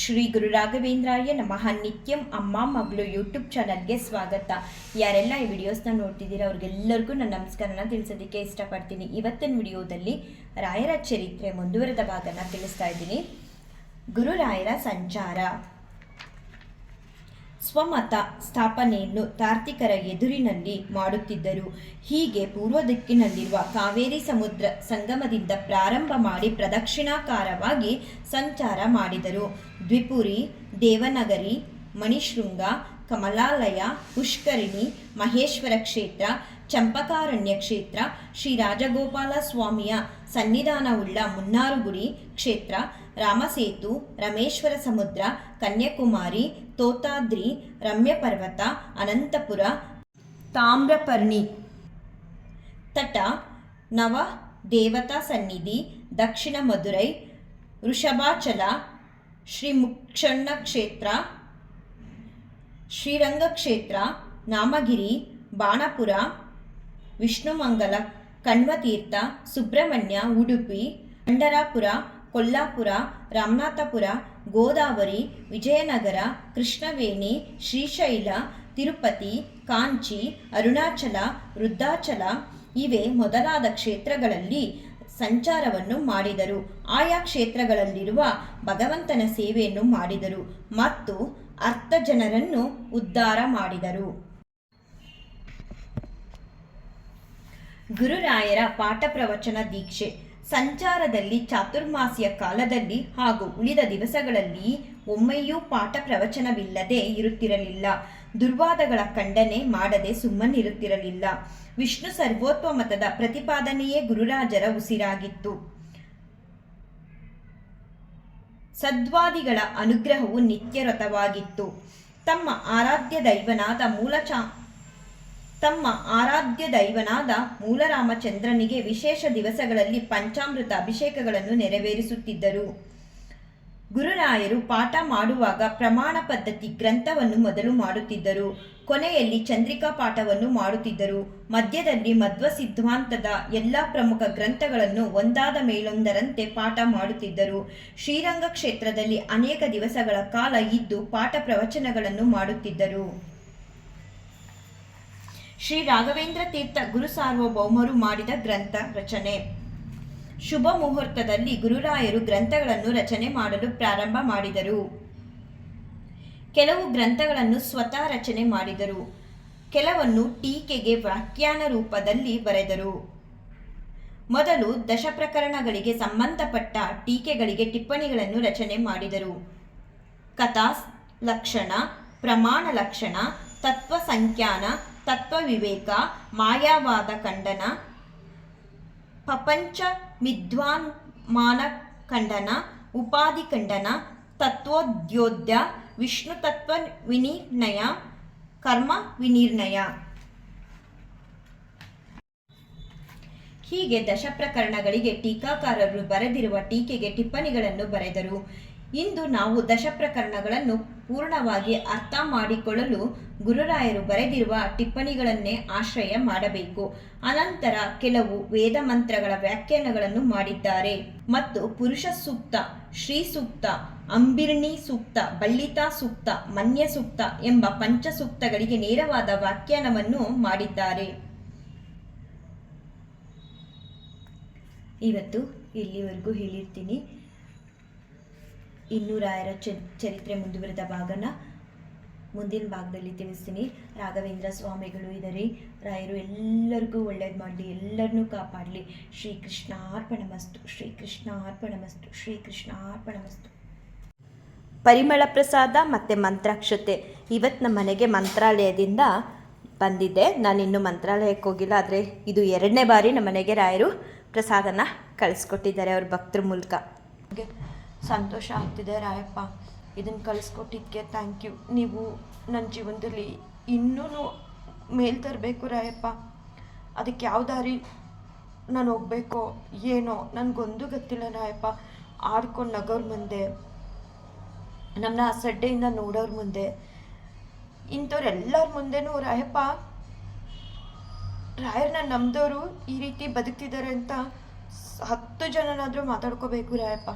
ಶ್ರೀ ಗುರು ರಾಘವೇಂದ್ರಾಯ ನಮಃ. ನಿತ್ಯಂ ಅಮ್ಮ ಮಗಳು ಯೂಟ್ಯೂಬ್ ಚಾನಲ್ಗೆ ಸ್ವಾಗತ. ಯಾರೆಲ್ಲ ಈ ವಿಡಿಯೋಸ್ನ ನೋಡ್ತಿದ್ದೀರಾ, ಅವ್ರಿಗೆಲ್ಲರಿಗೂ ನನ್ನ ನಮಸ್ಕಾರನ ತಿಳಿಸೋದಕ್ಕೆ ಇಷ್ಟಪಡ್ತೀನಿ. ಇವತ್ತಿನ ವಿಡಿಯೋದಲ್ಲಿ ರಾಯರ ಚರಿತ್ರೆ ಮುಂದುವರೆದ ಭಾಗನ ತಿಳಿಸ್ತಾ ಇದ್ದೀನಿ. ಗುರುರಾಯರ ಸಂಚಾರ. ಸ್ವಮತ ಸ್ಥಾಪನೆಯನ್ನು ತಾರ್ತಿಕರ ಎದುರಿನಲ್ಲಿ ಮಾಡುತ್ತಿದ್ದರು. ಹೀಗೆ ಪೂರ್ವ ದಿಕ್ಕಿನಲ್ಲಿರುವ ಕಾವೇರಿ ಸಮುದ್ರ ಸಂಗಮದಿಂದ ಪ್ರಾರಂಭ ಮಾಡಿ ಪ್ರದಕ್ಷಿಣಾಕಾರವಾಗಿ ಸಂಚಾರ ಮಾಡಿದರು. ದ್ವಿಪುರಿ, ದೇವನಗರಿ, ಮಣಿಶೃಂಗ, ಕಮಲಾಲಯ, ಪುಷ್ಕರಿಣಿ, ಮಹೇಶ್ವರ ಕ್ಷೇತ್ರ, ಚಂಪಕಾರಣ್ಯ ಕ್ಷೇತ್ರ, ಶ್ರೀ ರಾಜಗೋಪಾಲ ಸ್ವಾಮಿಯ ಸನ್ನಿಧಾನವುಳ್ಳ ಮುನ್ನಾರುಗುಡಿ ಕ್ಷೇತ್ರ ರಾಮಸೇತು, ರಮೇಶ್ವರ ಸಮುದ್ರ, ಕನ್ಯಾಕುಮಾರಿ, ತೋತಾದ್ರಿ ರಮ್ಯ ಪರ್ವತ ಅನಂತಪುರ, ತಾಮ್ರಪರ್ಣಿ. ತಟ, ನವ ದೇವತಾ ಸನ್ನಿಧಿ, ದಕ್ಷಿಣ ಮಧುರೈ, ವೃಷಭಾಚಲ ಶ್ರೀ ಮುಕ್ಷಣ್ಣ ಕ್ಷೇತ್ರ ಶ್ರೀರಂಗ ಕ್ಷೇತ್ರ ನಾಮಗಿರಿ, ಬಾಣಪುರ, ವಿಷ್ಣುಮಂಗಲ ಕಣ್ವತೀರ್ಥ ಸುಬ್ರಹ್ಮಣ್ಯ, ಉಡುಪಿ, ಪಂಡರಾಪುರ ಕೊಲ್ಲಾಪುರ, ರಾಮನಾಥಪುರ, ಗೋದಾವರಿ, ವಿಜಯನಗರ, ಕೃಷ್ಣವೇಣಿ, ಶ್ರೀಶೈಲ, ತಿರುಪತಿ, ಕಾಂಚಿ, ಅರುಣಾಚಲ, ವೃದ್ಧಾಚಲ ಇವೆ ಮೊದಲಾದ ಕ್ಷೇತ್ರಗಳಲ್ಲಿ ಸಂಚಾರವನ್ನು ಮಾಡಿದರು. ಆಯಾ ಕ್ಷೇತ್ರಗಳಲ್ಲಿರುವ ಭಗವಂತನ ಸೇವೆಯನ್ನು ಮಾಡಿದರು ಮತ್ತು ಅರ್ಥ ಜನರನ್ನು ಉದ್ಧಾರ ಮಾಡಿದರು. ಗುರುರಾಯರ ಪಾಠ ಪ್ರವಚನ ದೀಕ್ಷೆ. ಸಂಚಾರದಲ್ಲಿ ಚಾತುರ್ಮಾಸಿಯ ಕಾಲದಲ್ಲಿ ಹಾಗೂ ಉಳಿದ ದಿವಸಗಳಲ್ಲಿ ಒಮ್ಮೆಯೂ ಪಾಠ ಪ್ರವಚನವಿಲ್ಲದೆ ಇರುತ್ತಿರಲಿಲ್ಲ. ದುರ್ವಾದಗಳ ಖಂಡನೆ ಮಾಡದೆ ಸುಮ್ಮನಿರುತ್ತಿರಲಿಲ್ಲ. ವಿಷ್ಣು ಸರ್ವೋತ್ವ ಮತದ ಪ್ರತಿಪಾದನೆಯೇ ಗುರುರಾಜರ ಉಸಿರಾಗಿತ್ತು. ಸದ್ವಾದಿಗಳ ಅನುಗ್ರಹವು ನಿತ್ಯರತವಾಗಿತ್ತು ತಮ್ಮ ಆರಾಧ್ಯ ದೈವನಾದ ಮೂಲಚಾ ತಮ್ಮ ಆರಾಧ್ಯ ದೈವನಾದ ಮೂಲರಾಮಚಂದ್ರನಿಗೆ ವಿಶೇಷ ದಿವಸಗಳಲ್ಲಿ ಪಂಚಾಮೃತ ಅಭಿಷೇಕಗಳನ್ನು ನೆರವೇರಿಸುತ್ತಿದ್ದರು. ಗುರುರಾಯರು ಪಾಠ ಮಾಡುವಾಗ ಪ್ರಮಾಣ ಪದ್ಧತಿ ಗ್ರಂಥವನ್ನು ಮೊದಲು ಮಾಡುತ್ತಿದ್ದರು. ಕೊನೆಯಲ್ಲಿ ಚಂದ್ರಿಕಾ ಪಾಠವನ್ನು ಮಾಡುತ್ತಿದ್ದರು. ಮಧ್ಯದಲ್ಲಿ ಮಧ್ವ ಸಿದ್ಧಾಂತದ ಎಲ್ಲ ಪ್ರಮುಖ ಗ್ರಂಥಗಳನ್ನು ಒಂದಾದ ಮೇಲೊಂದರಂತೆ ಪಾಠ ಮಾಡುತ್ತಿದ್ದರು. ಶ್ರೀರಂಗ ಕ್ಷೇತ್ರದಲ್ಲಿ ಅನೇಕ ದಿವಸಗಳ ಕಾಲ ಇದ್ದು ಪಾಠ ಪ್ರವಚನಗಳನ್ನು ಮಾಡುತ್ತಿದ್ದರು. ಶ್ರೀ ರಾಘವೇಂದ್ರ ತೀರ್ಥ ಗುರು ಸಾರ್ವಭೌಮರು ಮಾಡಿದ ಗ್ರಂಥ ರಚನೆ. ಶುಭ ಮುಹೂರ್ತದಲ್ಲಿ ಗುರುರಾಯರು ಗ್ರಂಥಗಳನ್ನು ರಚನೆ ಮಾಡಲು ಪ್ರಾರಂಭ ಮಾಡಿದರು. ಕೆಲವು ಗ್ರಂಥಗಳನ್ನು ಸ್ವತಃ ರಚನೆ ಮಾಡಿದರು. ಕೆಲವನ್ನು ಟೀಕೆಗೆ ವ್ಯಾಖ್ಯಾನ ರೂಪದಲ್ಲಿ ಬರೆದರು. ಮೊದಲು ದಶಪ್ರಕರಣಗಳಿಗೆ ಸಂಬಂಧಪಟ್ಟ ಟೀಕೆಗಳಿಗೆ ಟಿಪ್ಪಣಿಗಳನ್ನು ರಚನೆ ಮಾಡಿದರು. ಕಥಾ, ಲಕ್ಷಣ, ಪ್ರಮಾಣ ಲಕ್ಷಣ, ತತ್ವ ಸಂಖ್ಯಾನ ತತ್ವ ವಿವೇಕ ಮಾಯಾವಾದ ಖಂಡನ ಪಪಂಚ ವಿದ್ವಾನ್ಮಾನ ಖಂಡನ ಉಪಾಧಿ ಖಂಡನ, ತತ್ವೋದ್ಯೋದ್ಯ, ವಿಷ್ಣು ತತ್ವ ವಿನಿರ್ಣಯ, ಕರ್ಮ ವಿನಿರ್ಣಯ. ಹೀಗೆ ದಶ ಪ್ರಕರಣಗಳಿಗೆ ಟೀಕಾಕಾರರು ಬರೆದಿರುವ ಟೀಕೆಗೆ ಟಿಪ್ಪಣಿಗಳನ್ನು ಬರೆದರು. ಇಂದು ನಾವು ದಶ ಪ್ರಕರಣಗಳನ್ನು ಪೂರ್ಣವಾಗಿ ಅರ್ಥ ಮಾಡಿಕೊಳ್ಳಲು ಗುರುರಾಯರು ಬರೆದಿರುವ ಟಿಪ್ಪಣಿಗಳನ್ನೇ ಆಶ್ರಯ ಮಾಡಬೇಕು. ಅನಂತರ ಕೆಲವು ವೇದ ಮಂತ್ರಗಳ ವ್ಯಾಖ್ಯಾನಗಳನ್ನು ಮಾಡಿದ್ದಾರೆ. ಮತ್ತು ಪುರುಷ ಸೂಕ್ತ, ಶ್ರೀ ಸೂಕ್ತ, ಅಂಬಿರ್ಣಿ ಸೂಕ್ತ, ಬಳ್ಳಿತಾ ಸೂಕ್ತ, ಮನ್ಯ ಸೂಕ್ತ ಎಂಬ ಪಂಚ ಸೂಕ್ತಗಳಿಗೆ ನೇರವಾದ ವ್ಯಾಖ್ಯಾನವನ್ನು ಮಾಡಿದ್ದಾರೆ. ಇವತ್ತು ಇಲ್ಲಿವರೆಗೂ ಹೇಳಿರ್ತೀನಿ. ಇನ್ನೂ ರಾಯರ ಚರಿತ್ರೆ ಮುಂದುವರೆದ ಭಾಗನ ಮುಂದಿನ ಭಾಗದಲ್ಲಿ ತಿಳಿಸ್ತೀನಿ. ರಾಘವೇಂದ್ರ ಸ್ವಾಮಿಗಳು ಇದ್ದಾರೆ. ರಾಯರು ಎಲ್ಲರಿಗೂ ಒಳ್ಳೇದು ಮಾಡಲಿ ಎಲ್ಲರನ್ನೂ ಕಾಪಾಡಲಿ. ಶ್ರೀಕೃಷ್ಣಾರ್ಪಣಮಸ್ತು ಅರ್ಪಣ ಮಸ್ತು ಪರಿಮಳ ಪ್ರಸಾದ ಮತ್ತು ಮಂತ್ರಾಕ್ಷತೆ. ಇವತ್ತು ನಮ್ಮ ಮನೆಗೆ ಮಂತ್ರಾಲಯದಿಂದ ಬಂದಿದ್ದೆ. ನಾನಿನ್ನೂ ಮಂತ್ರಾಲಯಕ್ಕೆ ಹೋಗಿಲ್ಲ, ಆದರೆ ಇದು ಎರಡನೇ ಬಾರಿ ನಮ್ಮ ಮನೆಗೆ ರಾಯರು ಪ್ರಸಾದನ ಕಳಿಸ್ಕೊಟ್ಟಿದ್ದಾರೆ ಅವ್ರ ಭಕ್ತರ ಮೂಲಕ. ಸಂತೋಷ ಆಗ್ತಿದೆ ರಾಯಪ್ಪ. ಇದನ್ನು ಕಳಿಸ್ಕೊಟ್ಟಿದ್ದಕ್ಕೆ ಥ್ಯಾಂಕ್ ಯು ನೀವು ನನ್ನ ಜೀವನದಲ್ಲಿ ಇನ್ನೂ ಮೇಲ್ ತರಬೇಕು ರಾಯಪ್ಪ. ಅದಕ್ಕೆ ಯಾವ ದಾರಿ ನಾನು ಹೋಗ್ಬೇಕೋ ಏನೋ ನನಗೊಂದು ಗೊತ್ತಿಲ್ಲ ರಾಯಪ್ಪ. ಆಡ್ಕೊಂಡು ನಗೋರ್ ಮುಂದೆ ನಮ್ಮನ್ನ ಸಡ್ಡೆಯಿಂದ ನೋಡೋರ ಮುಂದೆ ಇಂಥವ್ರೆಲ್ಲರ ಮುಂದೆನೂ ರಾಯಪ್ಪ ರಾಯರನ್ನ ನಂಬಿದವರು ಈ ರೀತಿ ಬದುಕ್ತಿದ್ದಾರೆ ಅಂತ ಹತ್ತು ಜನನಾದರೂ ಮಾತಾಡ್ಕೋಬೇಕು ರಾಯಪ್ಪ.